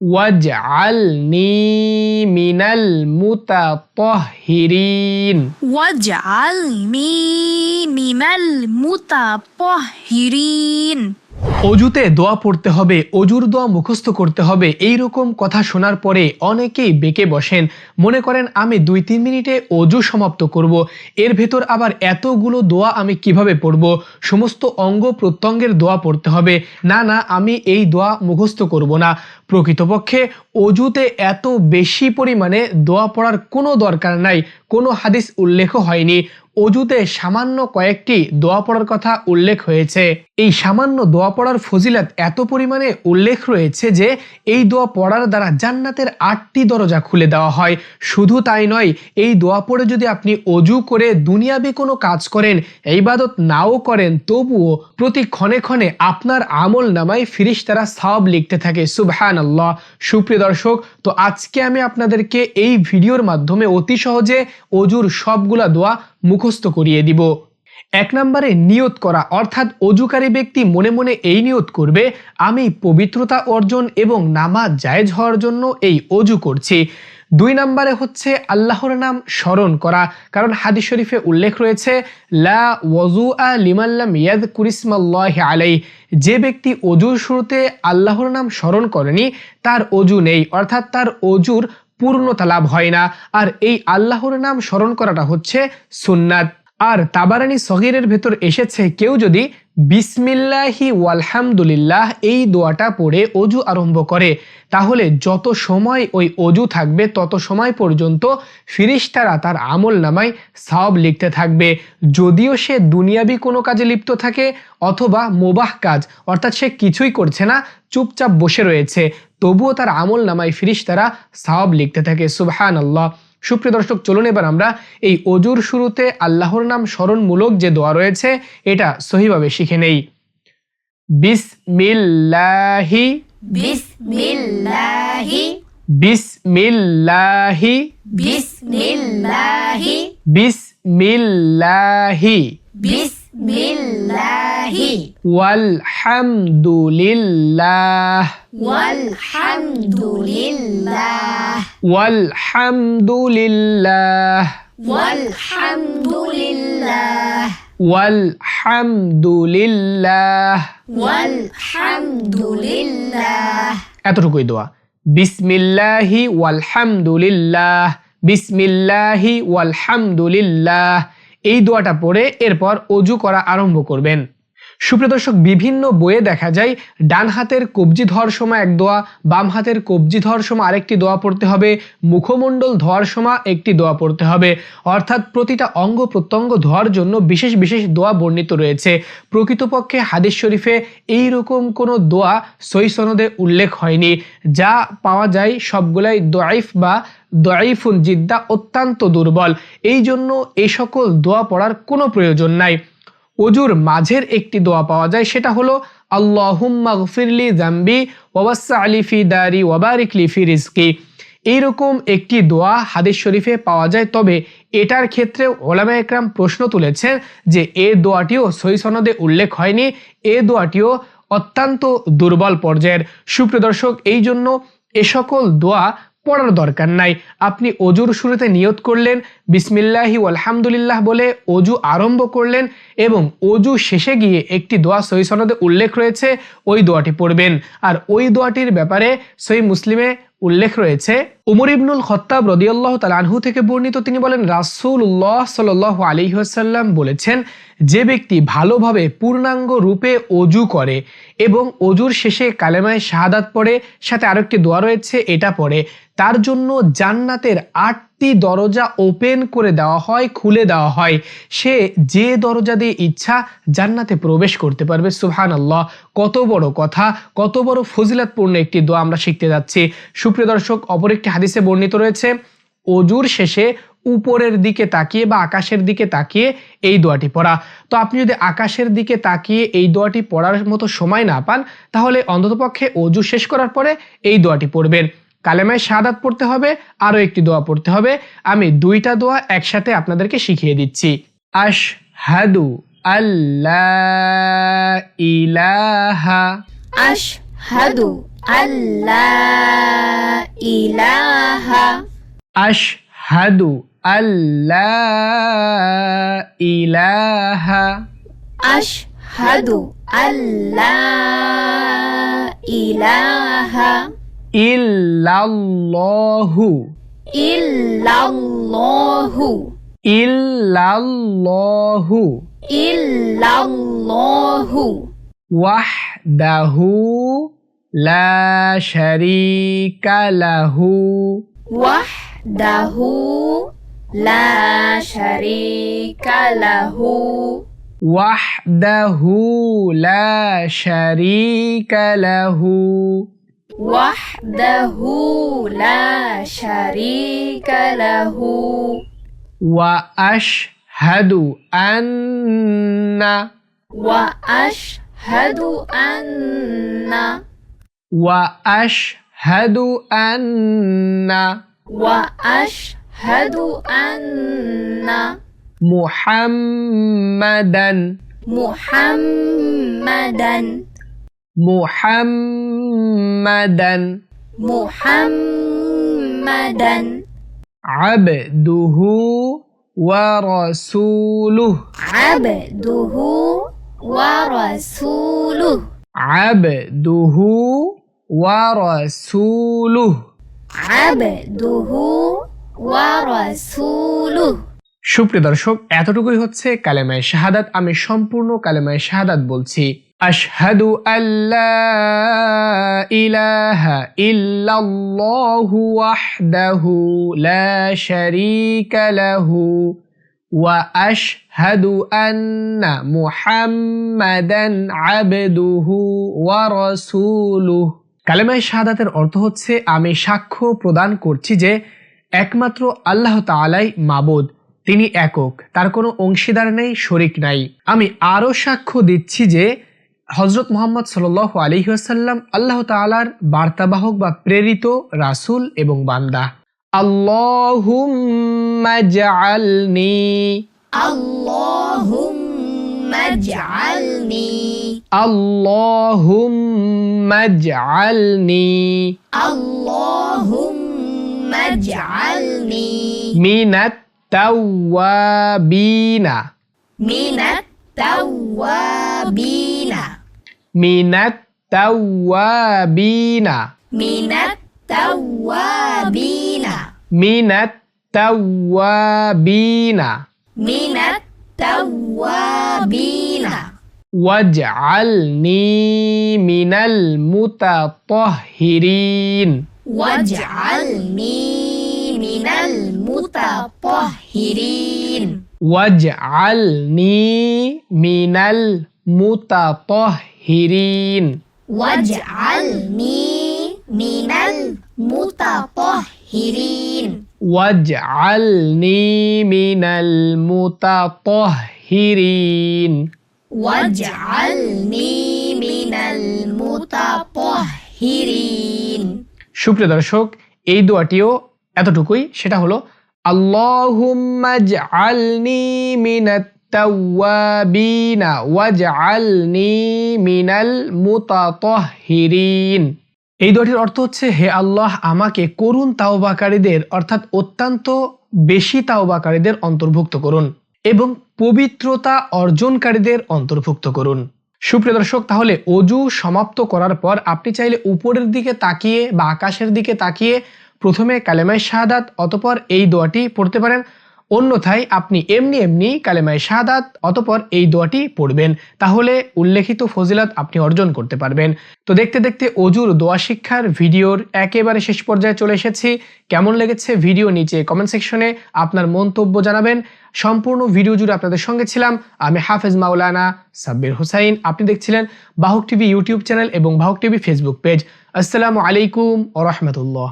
واجعلني من المتطهرين. واجعلني من المتطهرين. অজুতে দোয়া পড়তে হবে, অজুর দোয়া মুখস্থ করতে হবে এই রকম কথা শোনার পরে অনেকেই বেঁকে বসেন। মনে করেন, আমি দুই তিন মিনিটে অজু সমাপ্ত করব। এর ভেতর আবার এতগুলো দোয়া আমি কীভাবে পড়ব? সমস্ত অঙ্গ প্রত্যঙ্গের দোয়া পড়তে হবে। না না, আমি এই দোয়া মুখস্থ করব না। প্রকৃতপক্ষে অজুতে এত বেশি পরিমাণে দোয়া পড়ার কোনো দরকার নাই, কোনো হাদিস উল্লেখ হয়নি। অজুতে সামান্য কয়েকটি দোয়া পড়ার কথা উল্লেখ হয়েছে। এই সামান্য দোয়া পড়ার ফজিলাত এত পরিমাণে উল্লেখ রয়েছে যে, এই দোয়া পড়ার দ্বারা জান্নাতের আটটি দরজা খুলে দেওয়া হয়। শুধু তাই নয়, এই দোয়া পড়ে যদি আপনি অজু করে দুনিয়াবি কোনো কাজ করেন, ইবাদত নাও করেন, তবুও প্রতি ক্ষণে ক্ষণে আপনার আমল নামায় ফিরিস তারা সব লিখতে থাকে। সুবহান আল্লাহ সুপ্রিয় দর্শক, তো আজকে আমি আপনাদেরকে এই ভিডিওর মাধ্যমে অতি সহজে অজুর সবগুলা দোয়া মুখস্থ করিয়ে দিব। এক নম্বরে নিয়ত করা, অর্থাৎ অজুকারী ব্যক্তি মনে মনে এই নিয়ত করবে, আমি পবিত্রতা অর্জন এবং নামাজ জায়েজ হওয়ার জন্য এই অজু করছি। দুই নম্বরে হচ্ছে আল্লাহর নাম স্মরণ করা, কারণ হাদিস শরীফে উল্লেখ রয়েছে, লা ওয়াজু আ লিমাল্লাম ইয়াদ কুরিসমাল্লাহ আলাই যে ব্যক্তি অজুর শুরুতে আল্লাহর নাম স্মরণ করেনি, তার অজু নেই, অর্থাৎ তার অজুর পূর্ণতা লাভ হয় না। আর এই আল্লাহর নাম স্মরণ করাটা হচ্ছে সুন্নাত। আর তাবারানি সগিরের ভেতর এসেছে কেউ যদি বিসমিল্লাহি ওয়ালহামদুলিল্লাহ এই দোয়াটা পড়ে অজু আরম্ভ করে, তাহলে যত সময় ওই অজু থাকবে, তত সময় পর্যন্ত ফিরিস্তারা তার আমল নামায় সাওয়াব লিখতে থাকবে। যদিও সে দুনিয়াবি কোনো কাজে লিপ্ত থাকে অথবা মোবাহ কাজ, অর্থাৎ সে কিছুই করছে না, চুপচাপ বসে রয়েছে, তবুও তার আমল নামায় ফিরিস্তারা সাওয়াব লিখতে থাকে। সুবহান আল্লাহ সুপ্রিয় দর্শক চলুন এবার আমরা এই অজুর শুরুতে আল্লাহর নাম স্মরণমূলক যে দোয়া রয়েছে এটা সহিভাবে শিখে নেই। বিস الله বিসমিল্লাহি بسم الله ওয়ালহামদুলিল্লাহ والحمد لله ওয়ালহামদুলিল্লাহ والحمد لله ওয়ালহামদুলিল্লাহ والحمد لله এতটুকুই দোয়া বিসমিল্লাহি ওয়ালহামদুলিল্লাহ বিসমিল্লাহি ওয়ালহামদুলিল্লাহ এই দোয়াটা পড়ে এরপর অজু করা আরম্ভ করবেন। সুপ্রিয় দর্শক, বিভিন্ন বইয়ে দেখা যায় ডান হাতের কবজি ধোয়ার সময় এক দোয়া বাম হাতের কবজি ধোয়ার সময় আরেকটি দোয়া পড়তে হবে, মুখমণ্ডল ধোয়ার সময় একটি দোয়া পড়তে হবে। অর্থাৎ প্রতিটা অঙ্গ প্রত্যঙ্গ ধোয়ার জন্য বিশেষ বিশেষ দোয়া বর্ণিত রয়েছে। প্রকৃতপক্ষে হাদিস শরীফে এই রকম কোনো দোয়া সই সনদে উল্লেখ হয়নি। যা পাওয়া যায় সবগুলাই দোয়াইফ বা দোয়াইফুন জিদ্দা অত্যন্ত দুর্বল। এই জন্য এই সকল দোয়া পড়ার কোনো প্রয়োজন নাই। অজুর মাঝের একটি দোয়া পাওয়া যায়, সেটা হলো, আল্লাহুম্মা গফিরলি জাম্বি ওয়াবাসা আলি ফি দারি ওয়াবারিক লি ফি এইরকম একটি দোয়া হাদিস শরীফে পাওয়া যায়, তবে এটার ক্ষেত্রে ওলামা একরাম প্রশ্ন তুলেছেন যে, এ দোয়াটিও সই সনদে উল্লেখ হয়নি, এ দোয়াটিও অত্যন্ত দুর্বল পর্যায়ের। সুপ্রিয় দর্শক এই জন্য এ সকল দোয়া পড়ার দরকার নাই। আপনি অজুর শুরুতে নিয়ত করলেন, বিসমিল্লাহি আলহামদুলিল্লাহ বলে অজু আরম্ভ করলেন এবং অজু শেষে গিয়ে একটি দোয়া সহি সনদে উল্লেখ রয়েছে, ওই দোয়াটি পড়বেন। আর ওই দোয়াটির ব্যাপারে সহি মুসলিমে উল্লেখ রয়েছে, উমর ইবনুল খত্তাব রদিয়াল্লাহ তাল আনহু থেকে বর্ণিত তিনি বলেন রাসুল উল্লাহ সাল আলিহাসাল্লাম বলেছেন, যে ব্যক্তি ভালোভাবে পূর্ণাঙ্গ রূপে অজু করে এবং অজুর শেষে কালেমায় শাহাদাত পড়ে, সাথে আরেকটি দোয়া রয়েছে, এটা পড়ে, তার জন্য জান্নাতের আটটি দরজা ওপেন করে দেওয়া হয়, খুলে দেওয়া হয়। সে যে দরজা দিয়ে ইচ্ছা জান্নাতে প্রবেশ করতে পারবে। সুহান আল্লাহ কত বড় কথা, কত বড় ফজিলাতপূর্ণ একটি দোয়া আমরা শিখতে যাচ্ছি। সুপ্রিয় দর্শক, অপর একটি হাদিসে বর্ণিত রয়েছে, অজুর শেষে উপরের দিকে তাকিয়ে বা আকাশের দিকে তাকিয়ে এই দোয়াটি পড়া। তো আপনি যদি আকাশের দিকে তাকিয়ে এই দোয়াটি পড়ার মতো সময় না পান, তাহলে অন্ততপক্ষে অজু শেষ করার পরে এই দোয়াটি পড়বেন। কালেমায় সাদাত পড়তে হবে আরও একটি দোয়া পড়তে হবে আমি দুইটা দোয়া একসাথে আপনাদেরকে শিখিয়ে দিচ্ছি আশ হাদু আল্লাহ ইলাহা أشهد أن لا ইলাহা আশহাদু আল্লা ইলাহা আশহাদু আল্লা ইলাহা ইল্লাল্লাহু ইল্লাল্লাহু ইল্লাল্লাহু ইল্লাল্লাহু ওয়াহদাহু লা শারীকা লাহু ওয়াহদাহু লা শারীকা লাহু ওয়াহদাহু লা শারীকা লাহু ওয়াহদাহু লা وحده لا شريك له. وأشهد أن وأشهد أن وأشهد أن وأشهد أن محمدا محمدا. মুহাম্মাদান মুহাম্মাদান আবদুহু ওয়া রাসূলুহু আবদুহু ওয়া রাসূলুহু আবদুহু ওয়া রাসূলুহু আবদুহু ওয়া রাসূলুহু সুপ্রিয় দর্শক এতটুকুই হচ্ছে কালেমায় শাহাদাত। আমি সম্পূর্ণ কালেমায় শাহাদাত বলছি। আশহাদু আল্লা ইলাহা ইল্লাল্লাহু ওয়াহদাহু লা শারীকা লাহু ওয়া আশহাদু আন্না মুহাম্মাদান আবদুহু ওয়া রাসূলুহু। কালেমায় শাহাদাতের অর্থ হচ্ছে, আমি সাক্ষ্য প্রদান করছি যে একমাত্র আল্লাহ তাআলাই মাবুদ, তিনি একক, তার কোনো অংশীদার নেই, শরিক নাই। আমি আরও সাক্ষ্য দিচ্ছি যে হজরত মোহাম্মদ সাল আলহিহাসাল্লাম আল্লাহ তালার বার্তাবাহক বা প্রেরিত রাসূল এবং বান্দা। আল্লাহুম্মা জাআলনি। আল্লাহুম্মা জাআলনি। আল্লাহুম্মা জাআলনি। আল্লাহুম্মা জাআলনি। মিনাত তাওয়াবিনা। মিনাত তাওয়াবিনা। من التوابين من التوابين من التوابين من التوابين واجعلني من المتطهرين واجعلني من المتطهرين واجعلني من المتطهرين মুতাতহিরিন। ওয়াজআলনি মিনাল মুতাতহিরিন। ওয়াজআলনি মিনাল মুতাতহিরিন। ওয়াজআলনি মিনাল মুতাতহিরিন। সুপ্রিয় দর্শক এই দোয়াটিও এতটুকুই সেটা হলো আল্লাহুম্মা জাআলনি মিনাত তাওয়াবিনা ওয়াজআলনি মিনাল মুতাতাহহিরিন এই দোয়াটির অর্থ হচ্ছে, হে আল্লাহ, আমাকে করুণ তাওবাকারীদের, অর্থাৎ অত্যন্ত বেশি তাওবাকারীদের অন্তর্ভুক্ত করুন এবং পবিত্রতা অর্জনকারীদের অন্তর্ভুক্ত করুন। সুপ্রিয় দর্শক, তাহলে অজু সমাপ্ত করার পর আপনি চাইলে উপরের দিকে তাকিয়ে বা আকাশের দিকে তাকিয়ে প্রথমে কালেমায় শাহাদাত অতপর এই দোয়াটি পড়তে পারেন। অন্যথায় আপনি এমনি এমনি কালেমায় শাহাদাত অতপর এই দোয়াটি পড়বেন। তাহলে উল্লেখিত ফজিলত আপনি অর্জন করতে পারবেন। তো দেখতে দেখতে অজুর দোয়া শিক্ষার ভিডিওর একেবারে শেষ পর্যায়ে চলে এসেছি। কেমন লেগেছে ভিডিও নিচে কমেন্ট সেকশনে আপনার মন্তব্য জানাবেন। সম্পূর্ণ ভিডিও জুড়ে আপনাদের সঙ্গে ছিলাম আমি হাফেজ মাওলানা সাব্বির হুসাইন। আপনি দেখছিলেন বাহক টিভি ইউটিউব চ্যানেল এবং বাহক টিভি ফেসবুক পেজ। আসসালামু আলাইকুম ও রহমতুল্লাহ।